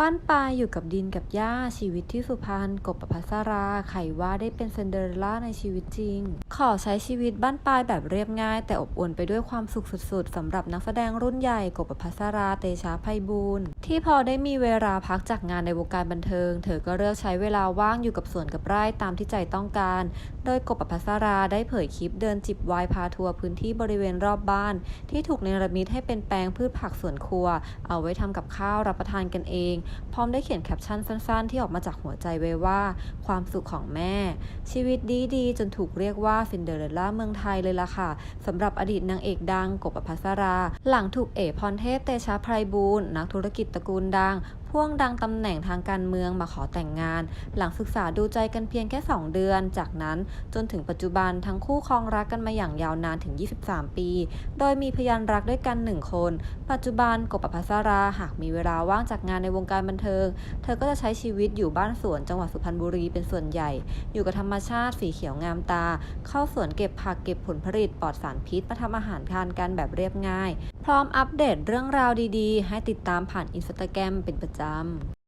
บ้านปลายอยู่กับดินกับหญ้าชีวิตที่สุพรรณกบประภัสราไขว่าได้เป็นซินเดอเรลล่าในชีวิตจริงขอใช้ชีวิตบ้านปลายแบบเรียบง่าย แต่อบอวลไปด้วยความสุขสุดๆสำหรับนักแสดงรุ่นใหญ่กบประภัสราเตชะไพบูลที่พอได้มีเวลาพักจากงานในวงการบันเทิง เธอก็เลือกใช้เวลาว่างอยู่กับสวนกับไร่ตามที่ใจต้องการ โดยกบประภัสราได้เผยคลิปเดินจิบวน์พาทัวร์พื้นที่บริเวณรอบบ้าน ที่ถูกเนรมิตให้เป็นแปลงพืชผักสวนครัว เอาไว้ทำกับข้าวรับประทานกันเอง พร้อมได้เขียนแคปชั่นสั้น ๆ ที่ออกมาจากหัวใจไว้ว่า ความสุขของแม่ ชีวิตดีๆจนถูกเรียกว่าซินเดอเรลล่าเมืองไทยเลยล่ะค่ะสำหรับอดีตนางเอกดังกบพัสรา หลังถูกเอ๋พรเทพเตชะไพรบูลย์นักธุรกิจตระกูลดัง พ่วงดังตำแหน่งทางการเมืองมาขอแต่งงาน หลังศึกษาดูใจกันเพียงแค่ 2 เดือน จากนั้นจนถึงปัจจุบันทั้งคู่ครองรักกันมาอย่างยาวนานถึง 23 ปี โดยมีพยานรักด้วยกัน 1 คน ปัจจุบันกบประภัสราหากมีเวลาว่างจากงานในวงการบันเทิง เธอก็จะใช้ชีวิตอยู่บ้านสวนจังหวัดสุพรรณบุรีเป็นส่วนใหญ่ อยู่กับธรรมชาติสีเขียวงามตา เข้าสวนเก็บผักเก็บผลผลิตปลอดสารพิษมาทำอาหารทานกันแบบเรียบง่ายพร้อมอัปเดตเรื่องราวดีๆ ให้ติดตามผ่านอินสตาแกรมเป็นประจำ